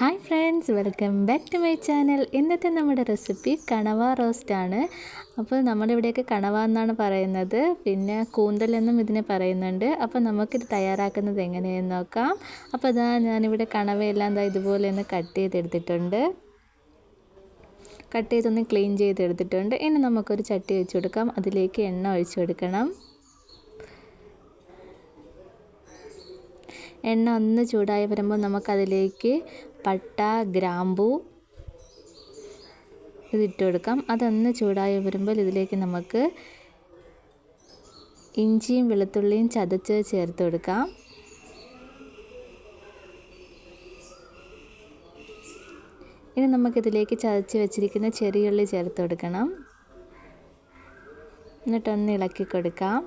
Hi friends welcome back to my channel. ഇന്നത്തെ നമ്മുടെ recipe കണവ റോസ്റ്റ് ആണ്. അപ്പോൾ നമ്മുടെ ഇവിടെയൊക്കെ കണവ എന്നാണ് പറയുന്നത്. പിന്നെ കൂന്തൽ എന്നും ഇതിനെ പറയുന്നുണ്ട്. അപ്പോൾ നമുക്കിത് തയ്യാറാക്കുന്നത് എങ്ങനെയെന്ന് നോക്കാം. അപ്പോൾ ഇതാ ഞാനിവിടെ കണവയെല്ലാം ഇതാ ഇതുപോലെ ഒന്ന് കട്ട് ചെയ്തെടുത്തിട്ടുണ്ട്. കട്ട് ചെയ്തൊന്ന് ക്ലീൻ ചെയ്തെടുത്തിട്ടുണ്ട്. ഇനി നമുക്കൊരു ചട്ടി വെച്ച് കൊടുക്കാം. അതിലേക്ക് എണ്ണ ഒഴിച്ചു കൊടുക്കണം. എണ്ണ ഒന്ന് ചൂടായി വരുമ്പോൾ നമുക്കതിലേക്ക് പട്ട ഗ്രാമ്പൂ ഇതിട്ട് കൊടുക്കാം അതൊന്ന് ചൂടായി വരുമ്പോൾ ഇതിലേക്ക് നമുക്ക് ഇഞ്ചിയും വെളുത്തുള്ളിയും ചതച്ച് ചേർത്ത് കൊടുക്കാം ഇനി നമുക്കിതിലേക്ക് ചതച്ച് വെച്ചിരിക്കുന്ന ചെറിയുള്ളി ചേർത്ത് കൊടുക്കണം എന്നിട്ടൊന്ന് ഇളക്കി കൊടുക്കാം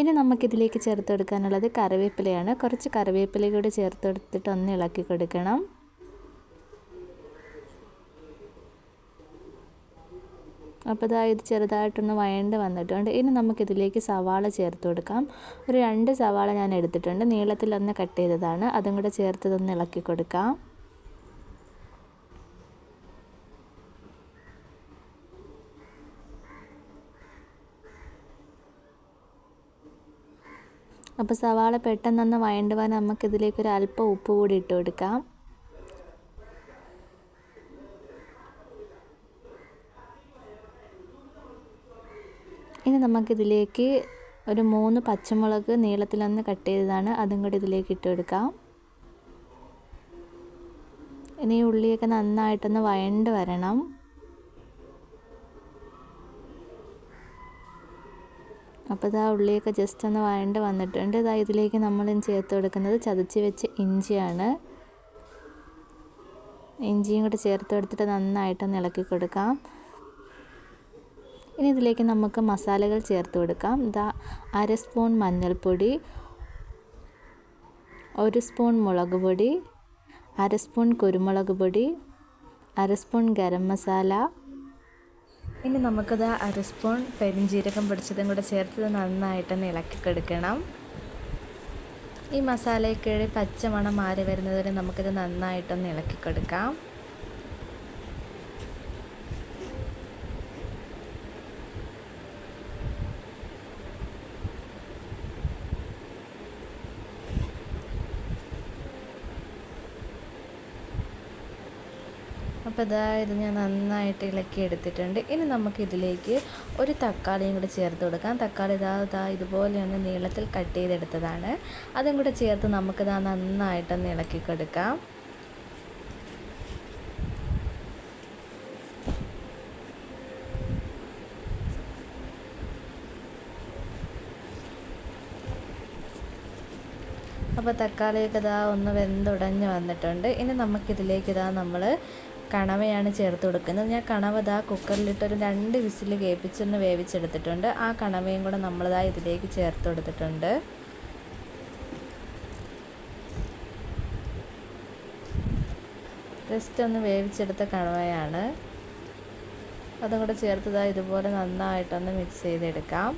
ഇനി നമുക്കിതിലേക്ക് ചേർത്ത് കൊടുക്കാനുള്ളത് കറിവേപ്പിലയാണ്. കുറച്ച് കറിവേപ്പില കൂടി ചേർത്ത് കൊടുത്തിട്ട് ഒന്ന് ഇളക്കി കൊടുക്കണം. അപ്പോൾ ഇതാ ഇത് ചെറുതായിട്ടൊന്ന് വയണ്ട് വന്നിട്ടുണ്ട്. ഇനി നമുക്കിതിലേക്ക് സവാള ചേർത്ത് കൊടുക്കാം. ഒരു രണ്ട് സവാള ഞാൻ എടുത്തിട്ടുണ്ട്. നീളത്തിലൊന്ന് കട്ട് ചെയ്തതാണ്. അതും കൂടെ ചേർത്തതൊന്ന് ഇളക്കി കൊടുക്കാം. അപ്പോൾ സവാള പെട്ടെന്നൊന്ന് വഴണ്ടുവാൻ നമുക്കിതിലേക്ക് ഒരു അല്പം ഉപ്പ് കൂടി ഇട്ട് കൊടുക്കാം. ഇനി നമുക്കിതിലേക്ക് ഒരു മൂന്ന് പച്ചമുളക് നീളത്തിലൊന്ന് കട്ട് ചെയ്തതാണ്. അതും കൂടി ഇതിലേക്ക് ഇട്ട് കൊടുക്കാം. ഇനി ഉള്ളിയൊക്കെ നന്നായിട്ടൊന്ന് വഴണ്ട് വരണം. അപ്പോൾ ഇതാ ഉള്ളിയൊക്കെ ജസ്റ്റ് ഒന്ന് വഴണ്ട് വന്നിട്ടുണ്ട് ഇതാ ഇതിലേക്ക് നമ്മൾ ചേർത്ത് കൊടുക്കുന്നത് ചതച്ച് വെച്ച ഇഞ്ചിയാണ്. ഇഞ്ചിയും കൂടെ ചേർത്ത് കൊടുത്തിട്ട് നന്നായിട്ടൊന്ന് ഇളക്കി കൊടുക്കാം. ഇനി ഇതിലേക്ക് നമുക്ക് മസാലകൾ ചേർത്ത് കൊടുക്കാം. ഇതാ അര സ്പൂൺ മഞ്ഞൾപ്പൊടി ഒരു സ്പൂൺ മുളക് പൊടി അര സ്പൂൺ കുരുമുളക് പൊടി അര സ്പൂൺ ഗരം മസാല ഇനി നമുക്കത് അര സ്പൂൺ പെരിഞ്ജീരകം പിടിച്ചതും കൂടെ ചേർത്ത് നന്നായിട്ടൊന്ന് ഇളക്കി കൊടുക്കണം ഈ മസാലയൊക്കെ പച്ചമണം മാറി വരുന്നതുവരെ നമുക്കിത് നന്നായിട്ടൊന്ന് ഇളക്കി അപ്പോൾ ഇതാ ഇത് ഞാൻ നന്നായിട്ട് ഇളക്കി എടുത്തിട്ടുണ്ട്. ഇനി നമുക്ക് ഇതിലേക്ക് ഒരു തക്കാളിയും കൂടി ചേർത്ത് കൊടുക്കാം. തക്കാളി ഇതാ ഇതാ ഇതുപോലെ ഒന്ന് നീളത്തിൽ കട്ട് ചെയ്തെടുത്തതാണ്. അതും കൂടെ ചേർത്ത് നമുക്കിതാ നന്നായിട്ടൊന്ന് ഇളക്കി കൊടുക്കാം. അപ്പോൾ തക്കാളിയൊക്കെ ഇതാ ഒന്ന് വെന്തുടഞ്ഞ് വന്നിട്ടുണ്ട്. ഇനി നമുക്കിതിലേക്ക് ഇതാ നമ്മൾ കണവയാണ് ചേർത്ത് കൊടുക്കുന്നത്. ഞാൻ കണവ ഇതാ കുക്കറിലിട്ടൊരു രണ്ട് വിസിൽ കേൾപ്പിച്ചൊന്ന് വേവിച്ചെടുത്തിട്ടുണ്ട്. ആ കണവയും കൂടെ നമ്മളിതാ ഇതിലേക്ക് ചേർത്ത് കൊടുത്തിട്ടുണ്ട്. ജസ്റ്റ് ഒന്ന് വേവിച്ചെടുത്ത കണവയാണ്. അതും കൂടെ ചേർത്തതാ ഇതുപോലെ നന്നായിട്ടൊന്ന് മിക്സ് ചെയ്തെടുക്കാം.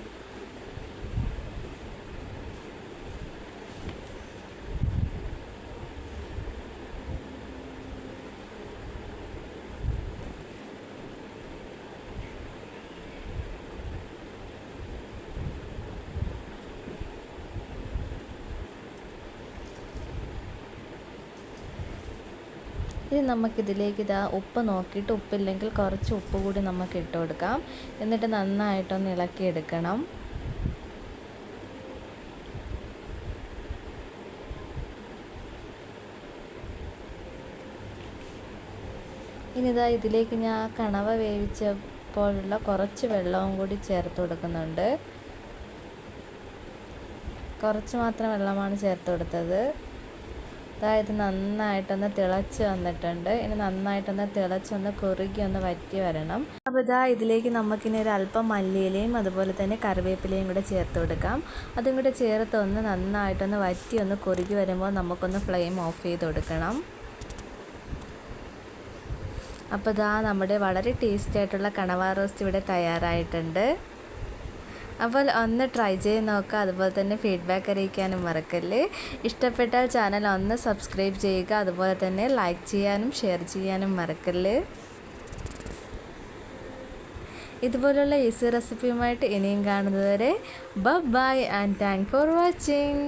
ഇനി നമുക്കിതിലേക്ക് ഇതാ ഉപ്പ് നോക്കിയിട്ട് ഉപ്പില്ലെങ്കിൽ കുറച്ച് ഉപ്പ് കൂടി നമുക്ക് ഇട്ട് കൊടുക്കാം. എന്നിട്ട് നന്നായിട്ടൊന്ന് ഇളക്കിയെടുക്കണം. ഇനി ഇതാ ഇതിലേക്ക് ഞാൻ കണവ വേവിച്ചപ്പോഴുള്ള കുറച്ച് വെള്ളവും കൂടി ചേർത്ത് കൊടുക്കുന്നുണ്ട്. കുറച്ച് മാത്രം വെള്ളമാണ് ചേർത്ത് കൊടുത്തത്. അതായത് നന്നായിട്ടൊന്ന് തിളച്ച് വന്നിട്ടുണ്ട്. ഇനി നന്നായിട്ടൊന്ന് തിളച്ചൊന്ന് കുറുകി ഒന്ന് വറ്റി വരണം. അപ്പോൾ ഇതാ ഇതിലേക്ക് നമുക്കിനി ഒരു അല്പം മല്ലിയിലയും അതുപോലെ തന്നെ കറിവേപ്പിലയും കൂടെ ചേർത്ത് കൊടുക്കാം. അതും കൂടെ ചേർത്ത് ഒന്ന് നന്നായിട്ടൊന്ന് വറ്റി ഒന്ന് കുറുകി വരുമ്പോൾ നമുക്കൊന്ന് ഫ്ലെയിം ഓഫ് ചെയ്ത് കൊടുക്കണം. അപ്പോൾ ഇതാ നമ്മുടെ വളരെ ടേസ്റ്റി ആയിട്ടുള്ള കണവാ റോസ്റ്റ് ഇവിടെ തയ്യാറായിട്ടുണ്ട്. അപ്പോൾ ഒന്ന് ട്രൈ ചെയ്ത് നോക്കുക അതുപോലെ തന്നെ ഫീഡ്ബാക്ക് അറിയിക്കാനും മറക്കല്ലേ. ഇഷ്ടപ്പെട്ടാൽ ചാനൽ ഒന്ന് സബ്സ്ക്രൈബ് ചെയ്യുക അതുപോലെ തന്നെ ലൈക്ക് ചെയ്യാനും ഷെയർ ചെയ്യാനും മറക്കല്ലേ. ഇതുപോലുള്ള ഈസി റെസിപ്പിയുമായിട്ട് ഇനിയും കാണുന്നതുവരെ ബ ആൻഡ് താങ്ക് ഫോർ വാച്ചിങ്